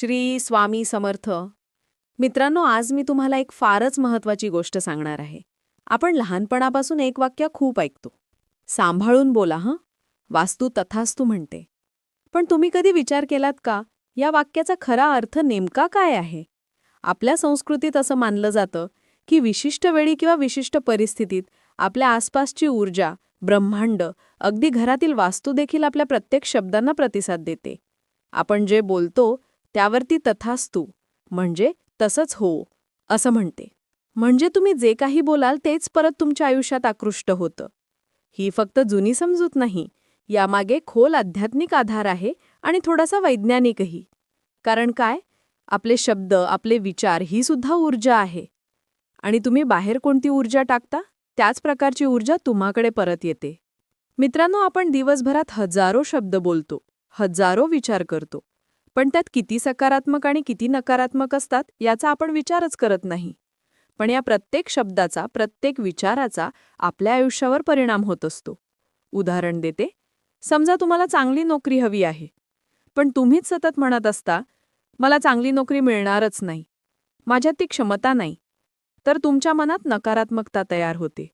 श्री स्वामी समर्थ. मित्रांनो आज मी तुम्हाला एक फारच महत्वाची गोष्ट सांगणार आहे. आपण लहानपणापासून एक वाक्य खूप ऐकतो. सांभाळून बोला हं? वास्तू तथास्तू म्हणते. पण तुम्ही कधी विचार केलात का या वाक्याचा खरा अर्थ नेमका काय आहे? आपल्या संस्कृतीत असं मानलं जातं की विशिष्ट वेळी किंवा विशिष्ट परिस्थितीत आपल्या आसपासची ऊर्जा ब्रह्मांड अगदी घरातील वास्तू देखील आपल्या प्रत्येक शब्दांना प्रतिसाद देते. आपण जे बोलतो त्यावरती तथास्तू म्हणजे तसंच हो असं म्हणते. म्हणजे तुम्ही जे काही बोलाल तेच परत तुमच्या आयुष्यात आकृष्ट होतं. ही फक्त जुनी समजूत नाही यामागे खोल आध्यात्मिक आधार आहे आणि थोडासा वैज्ञानिकही. कारण काय? आपले शब्द आपले विचार ही सुद्धा ऊर्जा आहे. आणि तुम्ही बाहेर कोणती ऊर्जा टाकता? त्याच प्रकारची ऊर्जा तुम्हाकडे परत येते. मित्रांनो आपण दिवसभरात हजारो शब्द बोलतो हजारो विचार करतो. पण त्यात किती सकारात्मक आणि किती नकारात्मक असतात याचा आपण विचारच करत नाही. पण या प्रत्येक शब्दाचा प्रत्येक विचाराचा आपल्या आयुष्यावर परिणाम होत असतो. उदाहरण देते. समजा तुम्हाला चांगली नोकरी हवी आहे. पण तुम्हीच सतत म्हणत असता मला चांगली नोकरी मिळणारच नाही. माझ्यात ती क्षमता नाही. तर तुमच्या मनात नकारात्मकता तयार होते.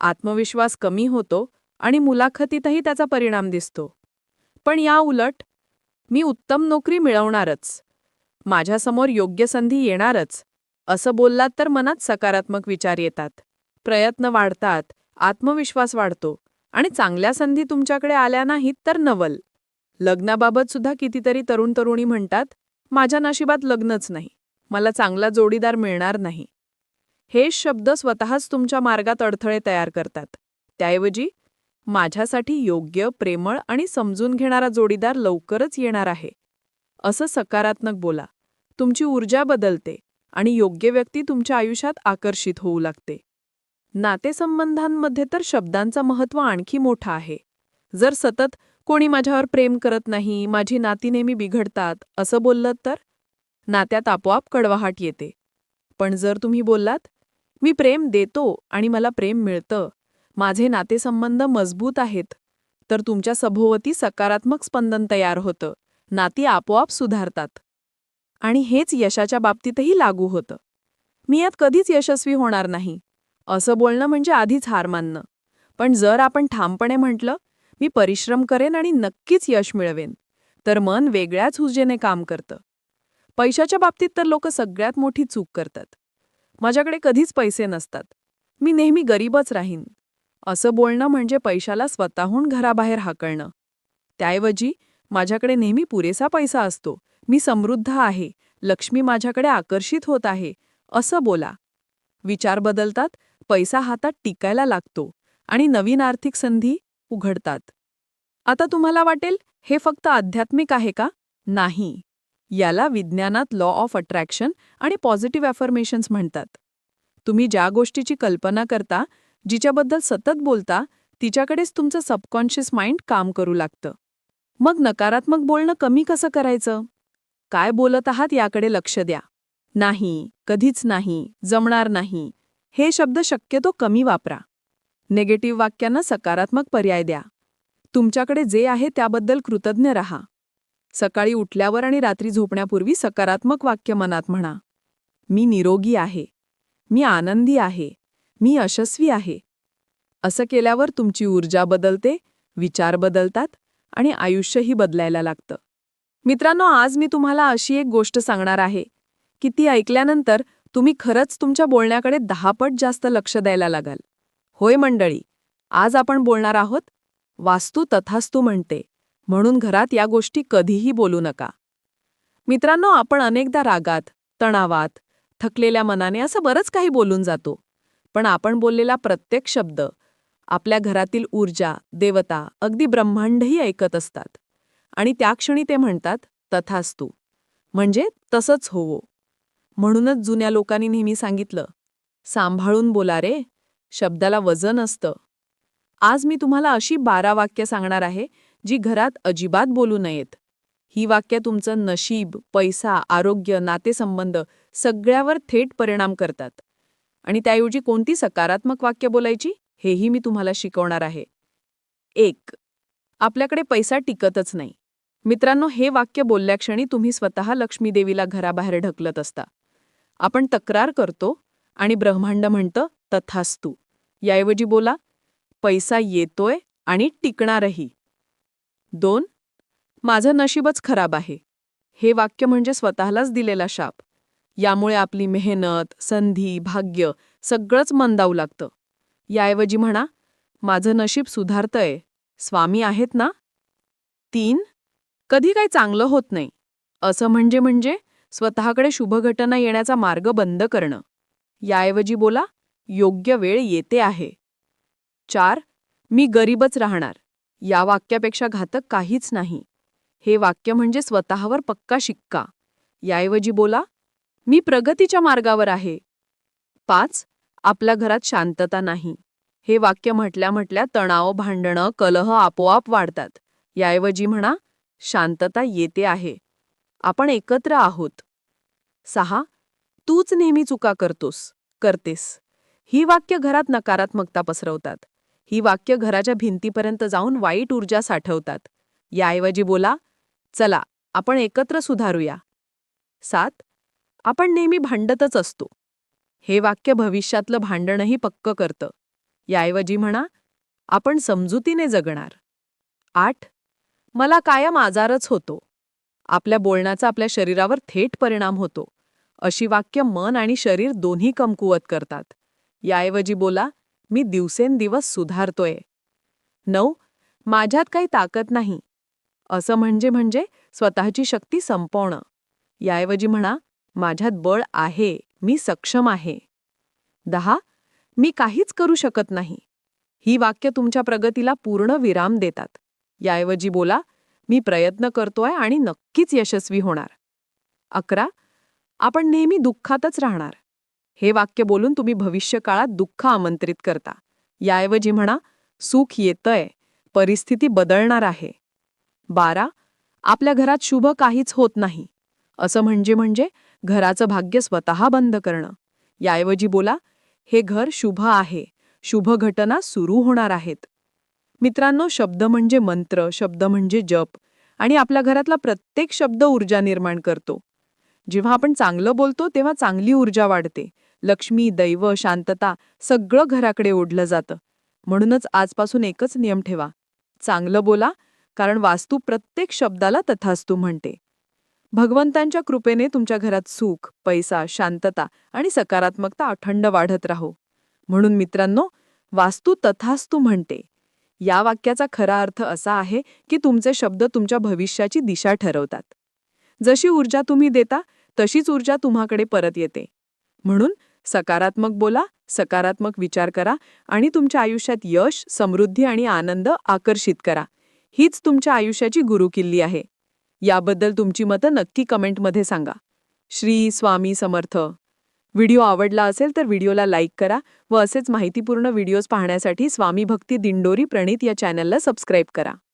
आत्मविश्वास कमी होतो आणि मुलाखतीतही त्याचा परिणाम दिसतो. पण या उलट मी उत्तम नोकरी मिळवणारच. माझ्यासमोर योग्य संधी येणारच. असं बोललात तर मनात सकारात्मक विचार येतात. प्रयत्न वाढतात आत्मविश्वास वाढतो आणि चांगल्या संधी तुमच्याकडे आल्या नाहीत तर नवल. लग्नाबाबत सुद्धा कितीतरी तरुण तरुणी म्हणतात माझ्या नशिबात लग्नच नाही. मला चांगला जोडीदार मिळणार नाही. हे शब्द स्वतःच तुमच्या मार्गात अडथळे तयार करतात. त्याऐवजी माझ्यासाठी योग्य प्रेमळ आणि समजून घेणारा जोडीदार लवकरच येणार आहे. असं सकारात्मक बोला. तुमची ऊर्जा बदलते आणि योग्य व्यक्ती तुमच्या आयुष्यात आकर्षित होऊ लागते. नातेसंबंधांमध्ये तर शब्दांचा महत्त्व आणखी मोठा आहे. जर सतत कोणी माझ्यावर प्रेम करत नाही माझी नाती नेहमी बिघडतात असं बोललं तर? नात्यात आपोआप कडवाहाट येते. पण जर तुम्ही बोललात मी प्रेम देतो आणि मला प्रेम मिळतं माझे नातेसंबंध मजबूत आहेत. तर तुमच्या सभोवती सकारात्मक स्पंदन तयार होतं. नाती आपोआप सुधारतात. आणि हेच यशाच्या बाबतीतही लागू होतं. मी यात कधीच यशस्वी होणार नाही. असं बोलणं म्हणजे आधीच हार मानणं. पण जर आपण ठामपणे म्हटलं मी परिश्रम करेन आणि नक्कीच यश मिळवेन. तर मन वेगळ्याच हुजेने काम करतं. पैशाच्या बाबतीत तर लोक सगळ्यात मोठी चूक करतात. माझ्याकडे कधीच पैसे नसतात. मी नेहमी गरीबच राहीन. असं बोलणं म्हणजे पैशाला स्वतःहून घराबाहेर हाकळणं. त्याऐवजी माझ्याकडे नेहमी पुरेसा पैसा असतो. मी समृद्ध आहे. लक्ष्मी माझ्याकडे आकर्षित होत आहे. असं बोला. विचार बदलतात. पैसा हातात टिकायला लागतो. आणि नवीन आर्थिक संधी उघडतात. आता तुम्हाला वाटेल हे फक्त आध्यात्मिक आहे का? नाही. याला विज्ञानात लॉ ऑफ अट्रॅक्शन आणि पॉझिटिव्ह अफर्मेशन्स म्हणतात. तुम्ही ज्या गोष्टीची कल्पना करता जिच्याबद्दल सतत बोलता तिच्याकडेच तुमचं सबकॉन्शियस माइंड काम करू लागतं. मग नकारात्मक बोलणं कमी कसं करायचं? काय बोलत आहात याकडे लक्ष द्या. नाही कधीच नाही जमणार नाही. हे शब्द शक्यतो कमी वापरा. नेगेटिव्ह वाक्यांना सकारात्मक पर्याय द्या. तुमच्याकडे जे आहे त्याबद्दल कृतज्ञ रहा. सकाळी उठल्यावर आणि रात्री झोपण्यापूर्वी सकारात्मक वाक्य मनात म्हणा. मी निरोगी आहे. मी आनंदी आहे. मी यशस्वी आहे. असं केल्यावर तुमची ऊर्जा बदलते विचार बदलतात आणि आयुष्यही बदलायला लागतं. मित्रांनो आज मी तुम्हाला अशी एक गोष्ट सांगणार आहे की ती ऐकल्यानंतर तुम्ही खरंच तुमच्या बोलण्याकडे दहापट जास्त लक्ष द्यायला लागाल. होय मंडळी आज आपण बोलणार आहोत वास्तू तथास्तू म्हणते म्हणून घरात या गोष्टी कधीही बोलू नका. मित्रांनो आपण अनेकदा रागात तणावात थकलेल्या मनाने असं बरंच काही बोलून जातो. पण आपण बोललेला प्रत्येक शब्द आपल्या घरातील ऊर्जा देवता अगदी ब्रह्मांडही ऐकत असतात. आणि त्या क्षणी ते म्हणतात तथास्तू. म्हणजे तसंच होवो. म्हणूनच जुन्या लोकांनी नेहमी सांगितलं सांभाळून बोला रे शब्दाला वजन असतं. आज मी तुम्हाला अशी बारा वाक्य सांगणार आहे जी घरात अजिबात बोलू नयेत. ही वाक्य तुमचं नशीब पैसा आरोग्य नातेसंबंध सगळ्यावर थेट परिणाम करतात. आणि त्याऐवजी कोणती सकारात्मक वाक्य बोलायची? हेही मी तुम्हाला शिकवणार आहे. एक आपल्याकडे पैसा टिकतच नाही. मित्रांनो हे वाक्य बोलल्याक्षणी तुम्ही स्वतः लक्ष्मीदेवीला घराबाहेर ढकलत असता. आपण तक्रार करतो आणि ब्रह्मांड म्हणतं तथास्तू. याऐवजी बोला पैसा येतोय आणि टिकणारही. दोन माझं नशीबच खराब आहे. हे वाक्य म्हणजे स्वतःलाच दिलेला शाप. यामुळे आपली मेहनत संधी भाग्य सगळंच मंदावू लागतं. याऐवजी म्हणा माझं नशीब सुधारतंय. स्वामी आहेत ना? तीन कधी काही चांगलं होत नाही. असं म्हणजे म्हणजे स्वतःकडे शुभघटना येण्याचा मार्ग बंद करणं. याऐवजी बोला योग्य वेळ येते आहे. चार मी गरीबच राहणार. या वाक्यापेक्षा घातक काहीच नाही. हे वाक्य म्हणजे स्वतःवर पक्का शिक्का. याऐवजी बोला मी प्रगतीच्या मार्गावर आहे. पाच आपल्या घरात शांतता नाही. हे वाक्य म्हटल्या म्हटल्या तणाव भांडणं कलह आपोआप वाढतात. याऐवजी म्हणा शांतता येते आहे. आपण एकत्र आहोत. सहा तूच नेहमी चुका करतोस करतेस. ही वाक्य घरात नकारात्मकता पसरवतात. ही वाक्य घराच्या भिंतीपर्यंत जाऊन वाईट ऊर्जा साठवतात. याऐवजी बोला चला आपण एकत्र सुधारूया. सात आपण नेहमी भांडतच असतो. हे वाक्य भविष्यातलं भांडणही पक्क करतं. याऐवजी म्हणा आपण समजुतीने जगणार. आठ मला कायम आजारच होतो. आपल्या बोलण्याचा आपल्या शरीरावर थेट परिणाम होतो. अशी वाक्य मन आणि शरीर दोन्ही कमकुवत करतात. याऐवजी बोला मी दिवसेंदिवस सुधारतोय. नऊ माझ्यात काही ताकद नाही. असं म्हणजे म्हणजे स्वतःची शक्ती संपवणं. याऐवजी म्हणा माझ्यात बळ आहे मी सक्षम आहे. दहा मी काहीच करू शकत नाही. ही वाक्य तुमच्या प्रगतीला पूर्ण विराम देतात. याऐवजी बोला मी प्रयत्न करतोय आणि नक्कीच यशस्वी होणार. अकरा आपण नेहमी दुःखातच राहणार. हे वाक्य बोलून तुम्ही भविष्यकाळात दुःख आमंत्रित करता. याऐवजी म्हणा सुख येतंय परिस्थिती बदलणार आहे. बारा आपल्या घरात शुभ काहीच होत नाही. असं म्हणजे म्हणजे घराचं भाग्य स्वतः बंद करणं. याऐवजी बोला हे घर शुभ आहे. शुभ घटना सुरू होणार आहेत. मित्रांनो शब्द म्हणजे मंत्र शब्द म्हणजे जप आणि आपल्या घरातला प्रत्येक शब्द ऊर्जा निर्माण करतो. जेव्हा आपण चांगलं बोलतो तेव्हा चांगली ऊर्जा वाढते. लक्ष्मी दैव शांतता सगळं घराकडे ओढलं जातं. म्हणूनच आजपासून एकच नियम ठेवा. चांगलं बोला कारण वास्तू प्रत्येक शब्दाला तथास्तू म्हणते. भगवंतांच्या कृपेने तुमच्या घरात सुख पैसा शांतता आणि सकारात्मकता अखंड वाढत राहो. म्हणून मित्रांनो वास्तू तथास्तू म्हणते. या वाक्याचा खरा अर्थ असा आहे की तुमचे शब्द तुमच्या भविष्याची दिशा ठरवतात. जशी ऊर्जा तुम्ही देता तशीच ऊर्जा तुम्हाकडे परत येते. म्हणून सकारात्मक बोला सकारात्मक विचार करा आणि तुमच्या आयुष्यात यश समृद्धी आणि आनंद आकर्षित करा. हीच तुमच्या आयुष्याची गुरुकिल्ली आहे. याबद्दल तुमची मतं नक्की कमेंटमध्ये सांगा. श्री स्वामी समर्थ. व्हिडिओ आवडला असेल तर व्हिडिओला लाईक करा व असेच माहितीपूर्ण व्हिडिओज पाहण्यासाठी स्वामी भक्ती दिंडोरी प्रणित या चॅनलला सबस्क्राईब करा.